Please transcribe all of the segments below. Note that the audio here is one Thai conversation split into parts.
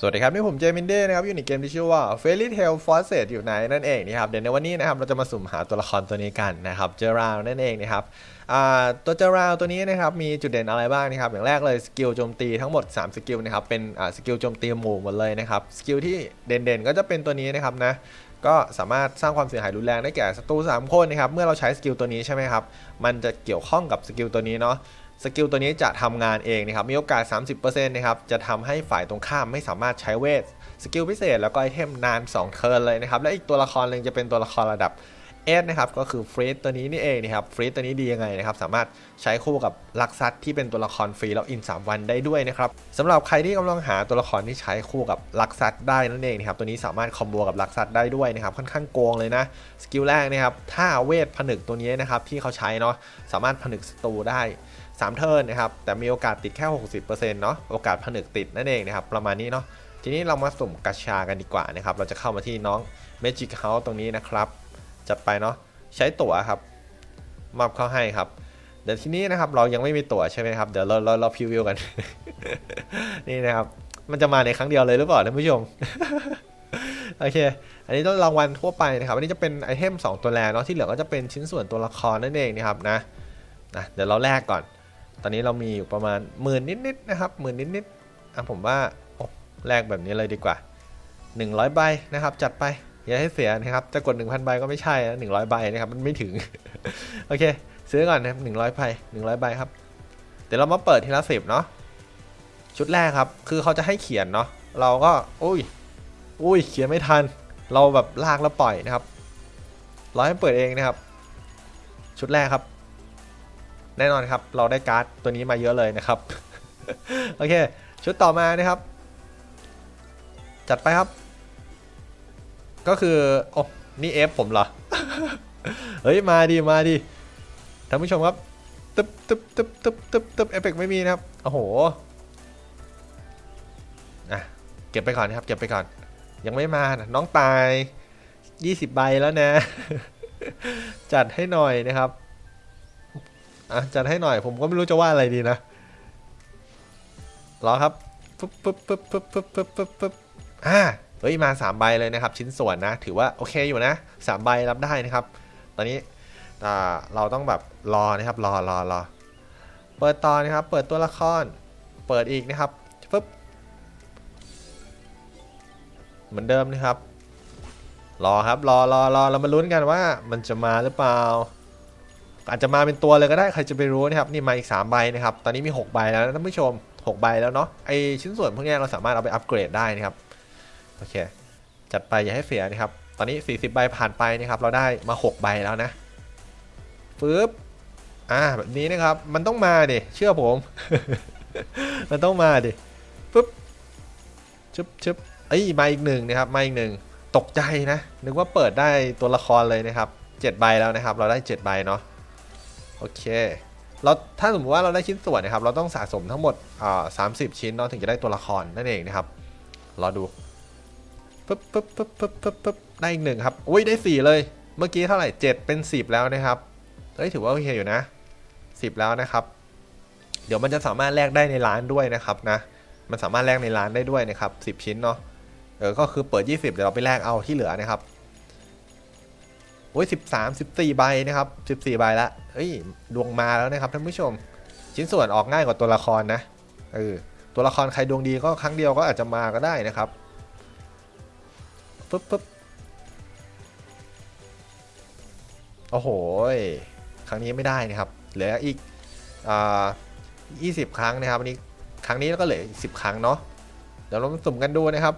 สวัสดีครับ นี่ผมเจมินเด้นะครับ อยู่ในเกมที่ชื่อว่า Fairy Tail Forces อยู่ไหนนั่นเองนะครับ เดี๋ยวในวันนี้นะครับ เราจะมาสุ่มหาตัวละครตัวนี้กันนะครับ เจอราวนั่นเองนะครับตัวเจอราวตัวนี้นะครับ มีจุดเด่นอะไรบ้างนะครับ อย่างแรกเลยสกิลโจมตีทั้งหมด 3 สกิลนะครับ เป็นสกิลโจมตีหมู่หมดเลยนะครับ สกิลที่เด่นๆ ก็จะเป็นตัวนี้นะครับนะ ก็สามารถสร้างความเสียหายรุนแรงได้แก่ศัตรู3คนนะครับ เมื่อเราใช้สกิลตัวนี้ใช่ไหมครับ มันจะเกี่ยวข้องกับสกิลตัวนี้เนาะ สกิลตัวนี้จะทำงานเองนะครับ มีโอกาส 30%นะครับ จะทำให้ฝ่ายตรงข้ามไม่สามารถใช้เวท สกิลพิเศษแล้วก็ไอเทมนาน 2 เทิร์นเลยนะครับ และอีกตัวละครหนึ่งจะเป็นตัวละครระดับเอสนะครับ ก็คือฟรีดตัวนี้นี่เองนะครับ ฟรีดตัวนี้ดียังไงนะครับ สามารถใช้คู่กับลักซัตที่เป็นตัวละครฟรีแล้วอิน 3 วันได้ด้วยนะครับสำหรับใครที่กำลังหาตัวละครที่ใช้คู่กับลักซัตได้นั่นเองนะครับ ตัวนี้สามารถคอมโบกับลักซัตได้ด้วยนะครับ ค่อนข้างโกงเลยนะ สกิลแรกนะครับ ถ้าเวทผนึกตัวนี้นะครับที่เขาใช้เนาะ สามารถผนึกศัตรูได้ 3 เทิร์นนะครับ แต่มีโอกาสติดแค่ 60%เนาะ โอกาสผนึกติดนั่นเองนะครับ ประมาณนี้เนาะ ทีนี้เรามาสุ่มกาชากันดีกว่านะครับ เราจะเข้ามาที่น้อง Magic House ตรงนี้นะครับ จัดไปเนาะ ใช้ตั๋วครับ มอบเข้าให้ครับ เดี๋ยวทีนี้นะครับเรายังไม่มีตั๋วใช่ไหมครับ เดี๋ยวเราเราเราพิวิวกัน นี่นะครับ มันจะมาในครั้งเดียวเลยหรือเปล่าท่านผู้ชมโอเค อันนี้ต้องรางวัลทั่วไปนะครับ อันนี้จะเป็นไอเทม2ตัวแรกเนาะ ที่เหลือก็จะเป็นชิ้นส่วนตัวละครนั่นเองนะครับนะนะ เดี๋ยวเราแลกก่อน ตอนนี้เรามีอยู่ประมาณหมื่นนิดๆนะครับหมื่นนิดๆอะผมว่าโอ้แลกแบบนี้เลยดีกว่า 100 ใบนะครับ จัดไปอย่าให้เสียนะครับจะกด 1,000 ใบก็ไม่ใช่นะ100 ใบนะครับมันไม่ถึง โอเค ซื้อก่อนนะครับ100ใบ100 ใบครับ เดี๋ยวเรามาเปิดทีละสิบเนาะชุดแรกครับ คือเขาจะให้เขียนเนาะเราก็อุ้ยอุ้ยเขียนไม่ทัน เราแบบลากแล้วปล่อยนะครับ เราให้เปิดเองนะครับ ชุดแรกครับ แน่นอนครับ เราได้การ์ดตัวนี้มาเยอะเลยนะครับ โอเค ชุดต่อมานะครับ จัดไปครับ ก็คือโอ้นี่เอฟผมเหรอ เฮ้ย มาดิมาดิท่านผู้ชมครับตึ๊บตึ๊บตึ๊บตึ๊บตึ๊บตึ๊บเอฟเฟกไม่มีนะครับ โอ้โหอะเก็บไปก่อนนะครับ เก็บไปก่อน ยังไม่มานะน้องตาย 20 ใบแล้วนะ จัดให้หน่อยนะครับ อะจัดให้หน่อยผมก็ไม่รู้จะว่าอะไรดีนะรอครับปึ๊บปึ๊บปึ๊บปึ๊บปึ๊บปึ๊บปึ๊บปึ๊บอ่าเฮ้ยมา 3 ใบเลยนะครับ ชิ้นส่วนนะ ถือว่าโอเคอยู่นะ3ใบรับได้นะครับ ตอนนี้เราต้องแบบรอนะครับ รอรอรอเปิดต่อนะครับ เปิดตัวละคร เปิดอีกนะครับปึ๊บเหมือนเดิมนะครับ รอครับ รอรอรอเรามาลุ้นกันว่ามันจะมาหรือเปล่า อาจจะมาเป็นตัวเลยก็ได้ใครจะไปรู้นะครับนี่มาอีก3ใบนะครับตอนนี้มี 6 ใบแล้วท่านผู้ชม 6 ใบแล้วเนาะไอชิ้นส่วนพวกนี้เราสามารถเอาไปอัปเกรดได้นะครับโอเค จัดไปอย่าให้เสียนะครับ ตอนนี้ 40 ใบผ่านไปนะครับ เราได้มา 6 ใบแล้วนะปึ๊บอ่าแบบนี้นะครับมันต้องมาดิเชื่อผม มันต้องมาดิปึ๊บชึบชึบเอ้มาอีกหนึ่งนะครับมาอีกหนึ่งตกใจนะนึกว่าเปิดได้ตัวละครเลยนะครับ 7 ใบแล้วนะครับ เราได้ 7 ใบเนาะ โอเคเราถ้าสมมติว่าเราได้ชิ้นส่วนนะครับ เราต้องสะสมทั้งหมดอ่าสามสิบชิ้นเนาะถึงจะได้ตัวละครนั่นเองนะครับรอดูปึ๊บปึ๊บปึ๊บปึ๊บปึ๊บปึ๊บได้อีกหนึ่งครับอุ้ยได้สี่เลย เมื่อกี้เท่าไหร่เจ็ดเป็นสิบแล้วนะครับเฮ้ยถือว่าโอเคอยู่นะสิบแล้วนะครับ เดี๋ยวมันจะสามารถแลกได้ในร้านด้วยนะครับนะ มันสามารถแลกในร้านได้ด้วยนะครับสิบชิ้นเนาะเออก็คือเปิด 20 เดี๋ยวเราไปแลกเอาที่เหลือนะครับ อ้ยสิบสามสิบสี่ใบนะครับสิบสี่ใบละเอ้ย ดวงมาแล้วนะครับท่านผู้ชม ชิ้นส่วนออกง่ายกว่าตัวละครนะ เออ ตัวละครใครดวงดีก็ครั้งเดียวก็อาจจะมาก็ได้นะครับปึ๊บปึ๊บโอ้โห ครั้งนี้ไม่ได้นะครับ เหลืออีก อ่ายี่สิบครั้งนะครับอันนี้ ครั้งนี้ก็เหลืออีกสิบครั้งเนาะ เดี๋ยวเรามาสุ่มกันดูนะครับ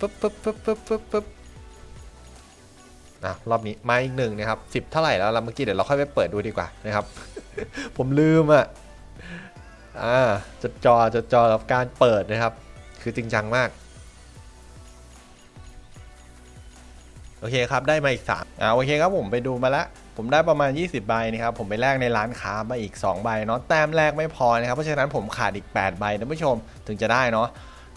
ปึ๊บปึ๊บปึ๊บปึ๊บปึ๊บ ปึ๊บอะรอบนี้มาอีกหนึ่งนะครับสิบเท่าไหร่แล้วเราเมื่อกี้เดี๋ยวเราค่อยไปเปิดดูดีกว่านะครับ ผมลืมอะอ่าจดจอจดจอกับการเปิดนะครับ คือจริงจังมากโอเคครับ ได้มาอีก3อ่าโอเคครับผมไปดูมาแล้วผมได้ประมาณ 20ใบนะครับผมไปแลกในร้านค้ามาอีก2ใบเนาะแต้มแรกไม่พอนะครับเพราะฉะนั้นผมขาดอีก8ใบท่านผู้ชมถึงจะได้เนาะ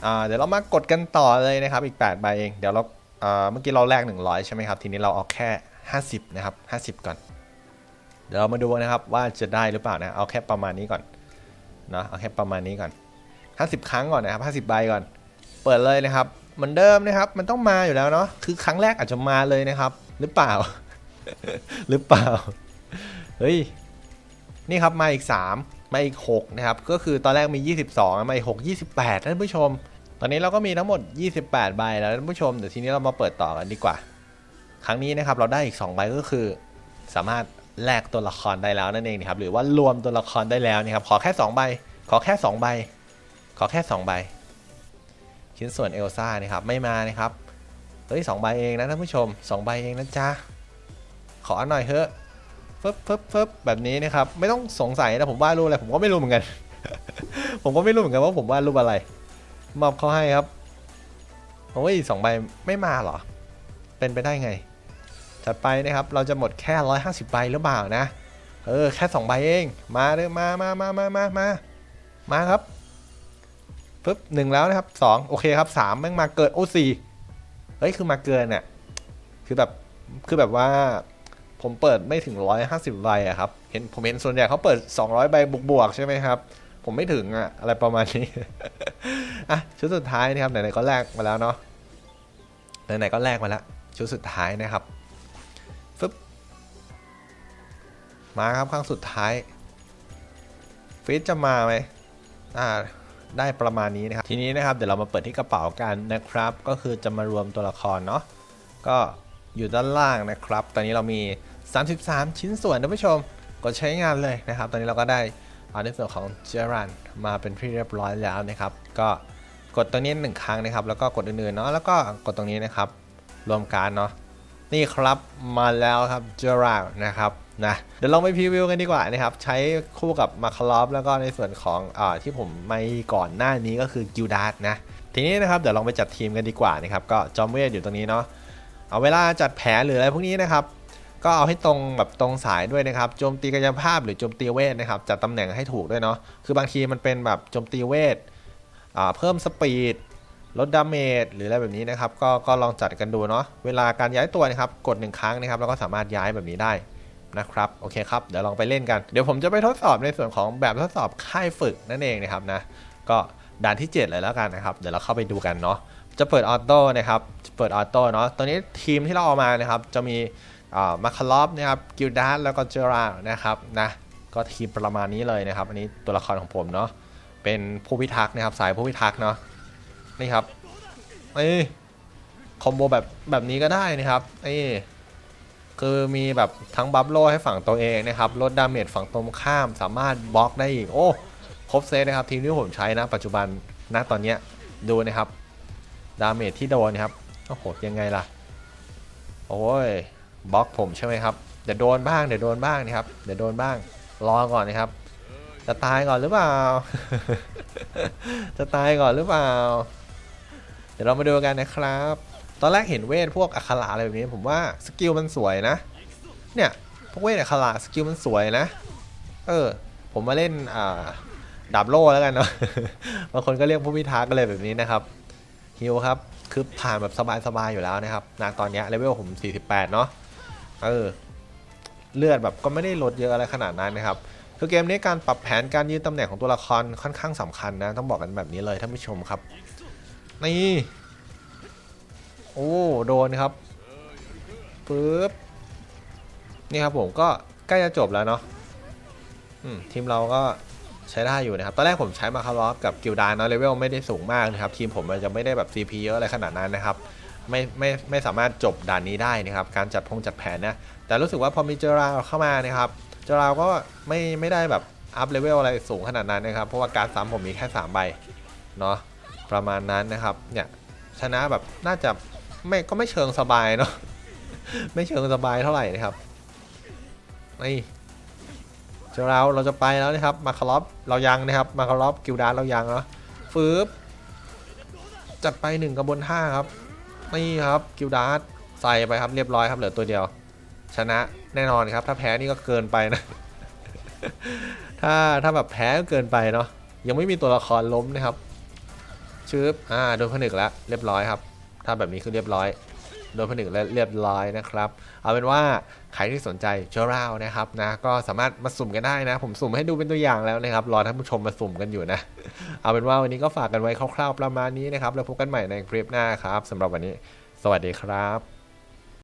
อ่าเดี๋ยวเรามากดกันต่อเลยนะครับอีก8ใบเองเดี๋ยวเรา เอ่อเมื่อกี้เราแลก100 ใช่ไหมครับ ทีนี้เราเอาแค่ 50 นะครับ 50 ก่อน เดี๋ยวเรามาดูนะครับว่าจะได้หรือเปล่านะ เอาแค่ประมาณนี้ก่อนเนาะเอาแค่ประมาณนี้ก่อน 50 ครั้งก่อนนะครับ50ใบก่อน เปิดเลยนะครับ เหมือนเดิมนะครับ มันต้องมาอยู่แล้วเนาะ คือครั้งแรกอาจจะมาเลยนะครับ หรือเปล่า หรือเปล่า เฮ้ย นี่ครับมาอีก 3 มาอีก 6 นะครับ ก็คือตอนแรกมี 22 มาอีก 6 28ท่านผู้ชม ตอนนี้เราก็มีทั้งหมด 28 ใบแล้วท่านผู้ชมเดี๋ยวทีนี้เรามาเปิดต่อกันดีกว่า ครั้งนี้นะครับเราได้อีก 2 ใบก็คือ สามารถแลกตัวละครได้แล้วนั่นเองนะครับหรือว่ารวมตัวละครได้แล้วนะครับขอแค่ 2 ใบ ขอแค่ 2 ใบ ขอแค่ 2 ใบ ชิ้นส่วนเอลซ่านะครับไม่มานะครับเฮ้ยสองใบเองนะท่านผู้ชมสองใบเองนะจ๊ะขอหน่อยเถอะฟึบฟึบฟึบแบบนี้นะครับ ไม่ต้องสงสัยนะผมวาดรูปอะไรผมก็ไม่รู้เหมือนกัน ผมก็ไม่รู้เหมือนกันว่าผมวาดรูปอะไร มอบเขาให้ครับโอ้ยสองใบไม่มาเหรอ เป็นไปได้ไง จัดไปนะครับ เราจะหมดแค่ร้อยห้าสิบใบหรือเปล่านะ เออ แค่สองใบเอง มาเด้อมามามามามามามาครับปึ๊บหนึ่งแล้วนะครับสองโอเคครับสามแม่งมาเกินโอ้สี่เฮ้ย คือมาเกินเนี่ยคือแบบ คือแบบว่าผมเปิดไม่ถึงร้อยห้าสิบใบอะครับ เห็นผมเห็นส่วนใหญ่เขาเปิดสองร้อยใบบวกๆใช่ไหมครับ ผมไม่ถึงอะอะไรประมาณนี้ อะชุดสุดท้ายนะครับไหนๆก็แลกมาแล้วเนาะไหนๆก็แลกมาแล้วชุดสุดท้ายนะครับฟึบมาครับครั้งสุดท้ายฟิตจะมาไหมอ่าได้ประมาณนี้นะครับ ทีนี้นะครับเดี๋ยวเรามาเปิดที่กระเป๋ากันนะครับ ก็คือจะมารวมตัวละครเนาะก็อยู่ด้านล่างนะครับ ตอนนี้เรามี 33 ชิ้นส่วนท่านผู้ชมกดใช้งานเลยนะครับ ตอนนี้เราก็ได้เอาในส่วนของเจอรันมาเป็นที่เรียบร้อยแล้วนะครับ ก็ กดตรงนี้หนึ่งครั้งนะครับ แล้วก็กดอื่นๆเนาะแล้วก็กดตรงนี้นะครับ รวมการเนาะนี่ครับมาแล้วครับเจอรานะครับนะเดี๋ยวลองไปพรีวิวกันดีกว่านะครับ ใช้คู่กับมาคาลอฟแล้วก็ในส่วนของอ่าที่ผมไม่ก่อนหน้านี้ก็คือกิลดาร์ดนะทีนี้นะครับเดี๋ยวลองไปจัดทีมกันดีกว่านะครับก็จอมเวทอยู่ตรงนี้เนาะเอาเวลาจัดแผนหรืออะไรพวกนี้นะครับ ก็เอาให้ตรงแบบตรงสายด้วยนะครับโจมตีกายภาพหรือโจมตีเวทนะครับจัดตำแหน่งให้ถูกด้วยเนาะคือบางทีมันเป็นแบบโจมตีเวท เพิ่มสปีดลดดาเมจหรืออะไรแบบนี้นะครับก็ก็ลองจัดกันดูเนาะเวลาการย้ายตัวนะครับกดหนึ่งครั้งนะครับแล้วก็สามารถย้ายแบบนี้ได้นะครับโอเคครับเดี๋ยวลองไปเล่นกันเดี๋ยวผมจะไปทดสอบในส่วนของแบบทดสอบค่ายฝึกนั่นเองนะครับนะก็ด่านที่ 7 เลยแล้วกันนะครับเดี๋ยวเราเข้าไปดูกันเนาะจะเปิดออโต้นะครับเปิดออโต้เนาะตอนนี้ทีมที่เราเอามานะครับจะมีมาคาลอฟนะครับกิลดาร์แล้วก็เจอรานะครับนะก็ทีมประมาณนี้เลยนะครับ อันนี้ตัวละครของผมเนาะ เป็นผู้พิทักษ์นะครับสายผู้พิทักษ์เนาะนี่ครับนี่คอมโบแบบแบบนี้ก็ได้นะครับนี่คือมีแบบทั้งบัฟโลให้ฝั่งตัวเองนะครับลดดาเมจฝั่งตรงข้ามสามารถบล็อกได้อีกโอ้ครบเซตนะครับทีมที่ผมใช้นะปัจจุบันณตอนเนี้ยดูนะครับดาเมจที่โดนนะครับโอ้โหยังไงล่ะโอ้ยบล็อกผมใช่ไหมครับเดี๋ยวโดนบ้างเดี๋ยวโดนบ้างนะครับเดี๋ยวโดนบ้างรอก่อนนะครับ จะตายก่อนหรือเปล่า จะตายก่อนหรือเปล่า เดี๋ยวเรามาดูกันนะครับ ตอนแรกเห็นเวทพวกอัคขระอะไรแบบนี้ ผมว่าสกิลมันสวยนะ เนี่ยพวกเวทอัคขระสกิลมันสวยนะ เออ ผมมาเล่นอ่าดาบโล่แล้วกันเนาะ บางคนก็เรียกผู้พิทักษ์ก็เลยแบบนี้นะครับฮิวครับคือผ่านแบบสบายๆอยู่แล้วนะครับนะตอนเนี้เลเวลผม 48 เนาะ เออ เลือดแบบก็ไม่ได้ลดเยอะอะไรขนาดนั้นนะครับ คือเกมนี้การปรับแผนการยืนตำแหน่งของตัวละครค่อนข้างสำคัญนะ ต้องบอกกันแบบนี้เลยท่านผู้ชมครับ นี่โอ้โดนครับปึ๊บนี่ครับผมก็ใกล้จะจบแล้วเนาะทีมเราก็ใช้ได้อยู่นะครับ ตอนแรกผมใช้มาคารอฟกับกิลดานเนาะเลเวลไม่ได้สูงมากนะครับ ทีมผมมันจะไม่ได้แบบ CP เยอะอะไรขนาดนั้นนะครับ ไม่ไม่ไม่สามารถจบด่านนี้ได้นะครับ การจัดพงจัดแผนนะ แต่รู้สึกว่าพอมีเจอราเข้ามานะครับ จราก็ไม่ไม่ได้แบบอัพเลเวลอะไรสูงขนาดนั้นนะครับ เพราะว่าการซ้ำผมมีแค่ 3 ใบเนาะประมาณนั้นนะครับเนี่ยชนะแบบน่าจะไม่ก็ไม่เชิงสบายเนาะไม่เชิงสบายเท่าไหร่นะครับนี่เจอเราเราจะไปแล้วนะครับมาคารอฟเรายังนะครับมาคารอฟกิลดารเรายังเนาะฟืบจัดไปหนึ่งกระบวนท่าครับนี่ครับกิลดารใส่ไปครับเรียบร้อยครับเหลือตัวเดียว ชนะ แน่นอนครับ ถ้าแพ้นี่ก็เกินไปนะ ถ้าถ้าแบบแพ้ก็เกินไปเนาะยังไม่มีตัวละครล้มนะครับชืบอ่าโดนผนึกแล้วเรียบร้อยครับ ถ้าแบบนี้คือเรียบร้อยโดนผนึกและเรียบร้อยนะครับ เอาเป็นว่าใครที่สนใจเจอราวนะครับนะก็สามารถมาสุ่มกันได้นะ ผมสุ่มให้ดูเป็นตัวอย่างแล้วนะครับ รอท่านผู้ชมมาสุ่มกันอยู่นะ เอาเป็นว่าวันนี้ก็ฝากกันไว้คร่าวๆประมาณนี้นะครับ แล้วพบกันใหม่ในคลิปหน้าครับสำหรับวันนี้ สวัสดีครับ